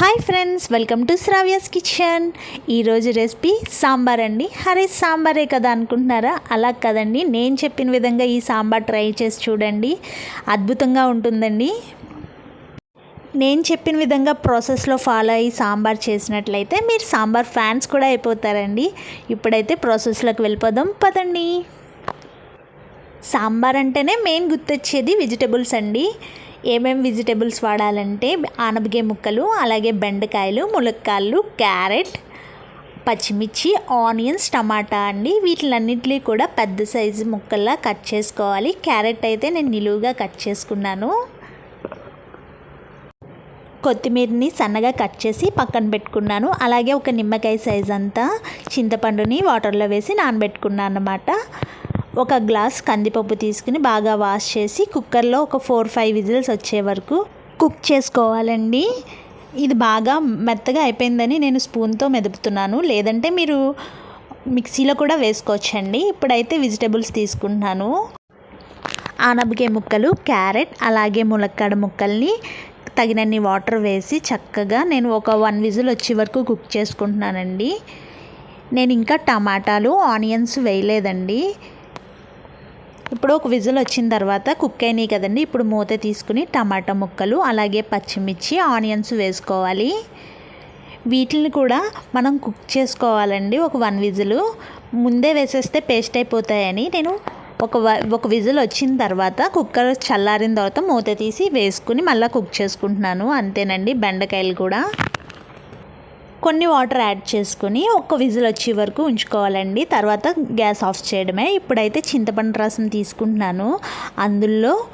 Hi friends welcome to Sravya's kitchen ఈరోజు recipe sambar అండి. హరే సాంబారే కదా అనుకుంటున్నారా? అలా కదండి నేను చెప్పిన విధంగా ఈ సాంబార్ ట్రై చేసి చూడండి. అద్భుతంగా ఉంటుందండి. నేను చెప్పిన విధంగా ప్రాసెస్లో ఫాలో అయ్యి సాంబార్ చేసినట్లయితే మీరు సాంబార్ ఫ్యాన్స్ కూడా అయిపోతారండి. ఇప్పుడైతే ప్రాసెస్లోకి వెళ్ళిపోదాం పదండి. సాంబార్ అంటేనే మెయిన్ గుర్తొచ్చేది వెజిటబుల్స్ అండి. ఏమేమి వెజిటేబుల్స్ వాడాలంటే ఆనపకాయ ముక్కలు అలాగే బెండకాయలు ములక్కాయలు క్యారెట్ పచ్చిమిర్చి ఆనియన్స్ టమాటా అండి. వీటిలన్నింటినీ కూడా పెద్ద సైజు ముక్కల్లా కట్ చేసుకోవాలి. క్యారెట్ అయితే నేను నిలువుగా కట్ చేసుకున్నాను. కొత్తిమీరని సన్నగా కట్ చేసి పక్కన పెట్టుకున్నాను. అలాగే ఒక నిమ్మకాయ సైజ్ అంతా చింతపండుని వాటర్లో వేసి నానబెట్టుకున్నాను అన్నమాట ఒక గ్లాస్ కందిపప్పు తీసుకుని బాగా వాష్ చేసి కుక్కర్లో ఒక ఫోర్ ఫైవ్ విజిల్స్ వచ్చే వరకు కుక్ చేసుకోవాలండి. ఇది బాగా మెత్తగా అయిపోయిందని నేను స్పూన్తో మెదుపుతున్నాను. లేదంటే మీరు మిక్సీలో కూడా వేసుకోవచ్చండి. ఇప్పుడైతే వెజిటబుల్స్ తీసుకుంటున్నాను. ఆనపకాయ ముక్కలు క్యారెట్ అలాగే ములక్కాడ ముక్కల్ని తగినన్ని వాటర్ వేసి చక్కగా నేను ఒక వన్ విజిల్ వచ్చే వరకు కుక్ చేసుకుంటున్నానండి. నేను ఇంకా టమాటాలు ఆనియన్స్ వేయలేదండి. ఇప్పుడు ఒక విజిల్ వచ్చిన తర్వాత కుక్ అయినాయి కదండి. ఇప్పుడు మూత తీసుకుని టమాటా ముక్కలు అలాగే పచ్చిమిర్చి ఆనియన్స్ వేసుకోవాలి. వీటిని కూడా మనం కుక్ చేసుకోవాలండి. ఒక వన్ విజిల్. ముందే వేసేస్తే పేస్ట్ అయిపోతాయని నేను ఒక ఒక విజిల్ వచ్చిన తర్వాత కుక్కర్ చల్లారిన తర్వాత మూత తీసి వేసుకుని మళ్ళీ కుక్ చేసుకుంటున్నాను. అంతేనండి. బెండకాయలు కూడా. కొన్ని వాటర్ యాడ్ చేసుకుని ఒక విజిల్ వచ్చే వరకు ఉంచుకోవాలండి. తర్వాత గ్యాస్ ఆఫ్ చేయడమే. ఇప్పుడైతే చింతపండు రసం తీసుకుంటున్నాను. అందులో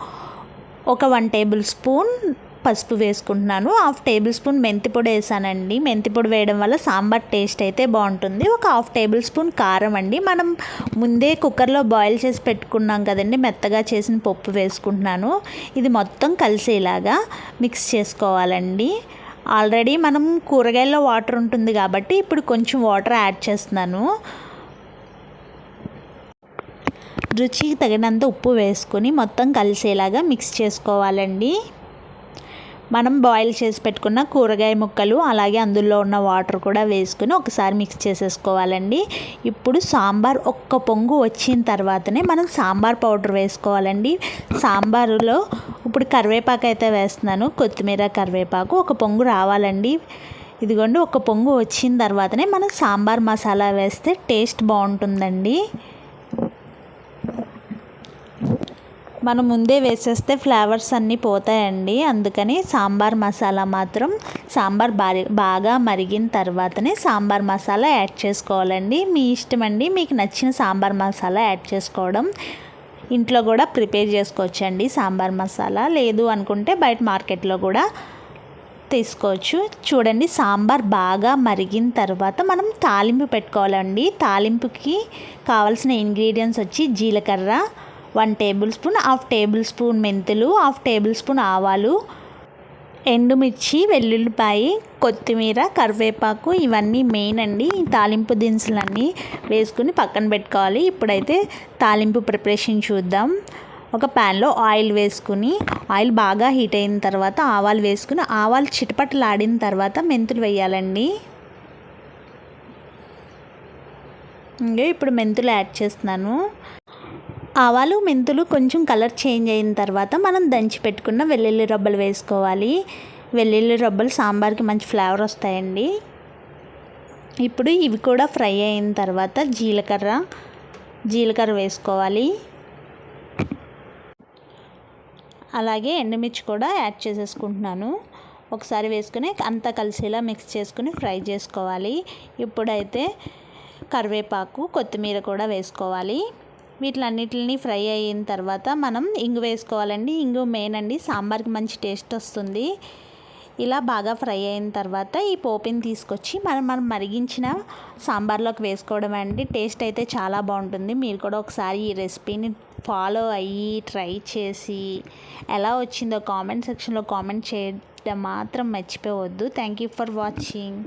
ఒక వన్ టేబుల్ స్పూన్ పసుపు వేసుకుంటున్నాను. హాఫ్ టేబుల్ స్పూన్ మెంతి పొడి వేసానండి. మెంతి పొడి వేయడం వల్ల సాంబార్ టేస్ట్ అయితే బాగుంటుంది. ఒక హాఫ్ టేబుల్ స్పూన్ కారం అండి. మనం ముందే కుక్కర్లో బాయిల్ చేసి పెట్టుకున్నాం కదండి. మెత్తగా చేసిన పప్పు వేసుకుంటున్నాను. ఇది మొత్తం కలిసేలాగా మిక్స్ చేసుకోవాలండి. ఆల్రెడీ మనం కూరగాయల్లో వాటర్ ఉంటుంది కాబట్టి ఇప్పుడు కొంచెం వాటర్ యాడ్ చేస్తున్నాను. రుచికి తగినంత ఉప్పు వేసుకొని మొత్తం కలిసేలాగా మిక్స్ చేసుకోవాలండి. మనం బాయిల్ చేసి పెట్టుకున్న కూరగాయ ముక్కలు అలాగే అందులో ఉన్న వాటర్ కూడా వేసుకుని ఒకసారి మిక్స్ చేసేసుకోవాలండి. ఇప్పుడు సాంబార్ ఒక్క పొంగు వచ్చిన తర్వాతనే మనం సాంబార్ పౌడర్ వేసుకోవాలండి. సాంబారులో ఇప్పుడు కరివేపాకు అయితే వేస్తున్నాను. కొత్తిమీర కరివేపాకు ఒక పొంగు రావాలండి. ఇదిగోండి ఒక పొంగు వచ్చిన తర్వాతనే మనం సాంబార్ మసాలా వేస్తే టేస్ట్ బాగుంటుందండి. మనం ముందే వేసేస్తే ఫ్లేవర్స్ అన్నీ పోతాయండి. అందుకని సాంబార్ మసాలా మాత్రం సాంబార్ బాగా మరిగిన తర్వాతనే సాంబార్ మసాలా యాడ్ చేసుకోవాలండి. మీ ఇష్టం అండి మీకు నచ్చిన సాంబార్ మసాలా యాడ్ చేసుకోవడం. ఇంట్లో కూడా ప్రిపేర్ చేసుకోవచ్చండి సాంబార్ మసాలా. లేదు అనుకుంటే బయట మార్కెట్లో కూడా తీసుకోవచ్చు. చూడండి సాంబార్ బాగా మరిగిన తర్వాత మనం తాలింపు పెట్టుకోవాలండి. తాలింపుకి కావాల్సిన ఇంగ్రీడియంట్స్ వచ్చి జీలకర్ర one tablespoon half tablespoon మెంతులు హాఫ్ టేబుల్ స్పూన్ ఆవాలు ఎండుమిర్చి వెల్లుల్లిపాయ కొత్తిమీర కరివేపాకు ఇవన్నీ మెయిన్ అండి. ఈ తాలింపు దినుసులన్నీ వేసుకుని పక్కన పెట్టుకోవాలి. ఇప్పుడైతే తాలింపు ప్రిపరేషన్ చూద్దాం. ఒక ప్యాన్లో ఆయిల్ వేసుకుని ఆయిల్ బాగా హీట్ అయిన తర్వాత ఆవాలు వేసుకుని ఆవాలు చిటపటలాడిన తర్వాత మెంతులు వేయాలండి. ఇంకా ఇప్పుడు మెంతులు యాడ్ చేస్తున్నాను. ఆవాలు మెంతులు కొంచెం కలర్ చేంజ్ అయిన తర్వాత మనం దంచి పెట్టుకున్న వెల్లుల్లి రబ్బలు వేసుకోవాలి. వెల్లుల్లి రబ్బలు సాంబార్కి మంచి ఫ్లేవర్ వస్తాయండి. ఇప్పుడు ఇవి కూడా ఫ్రై అయిన తర్వాత జీలకర్ర జీలకర్ర వేసుకోవాలి. అలాగే ఎండుమిర్చి కూడా యాడ్ చేసేసుకుంటున్నాను. ఒకసారి వేసుకుని అంతా కలిసేలా మిక్స్ చేసుకుని ఫ్రై చేసుకోవాలి. ఇప్పుడైతే కరివేపాకు కొత్తిమీర కూడా వేసుకోవాలి. వీటిలన్నిటిని ఫ్రై అయిన తర్వాత మనం ఇంగు వేసుకోవాలండి. ఇంగు మెయిన్ అండి. సాంబార్కి మంచి టేస్ట్ వస్తుంది. ఇలా బాగా ఫ్రై అయిన తర్వాత ఈ పోపిని తీసుకొచ్చి మనం మనం మరిగించిన సాంబార్లోకి వేసుకోవడం అండి. టేస్ట్ అయితే చాలా బాగుంటుంది. మీరు కూడా ఒకసారి ఈ రెసిపీని ఫాలో అయ్యి ట్రై చేసి ఎలా వచ్చిందో కామెంట్ సెక్షన్లో కామెంట్ చేయడం మాత్రం మర్చిపోవద్దు. Thank you for watching.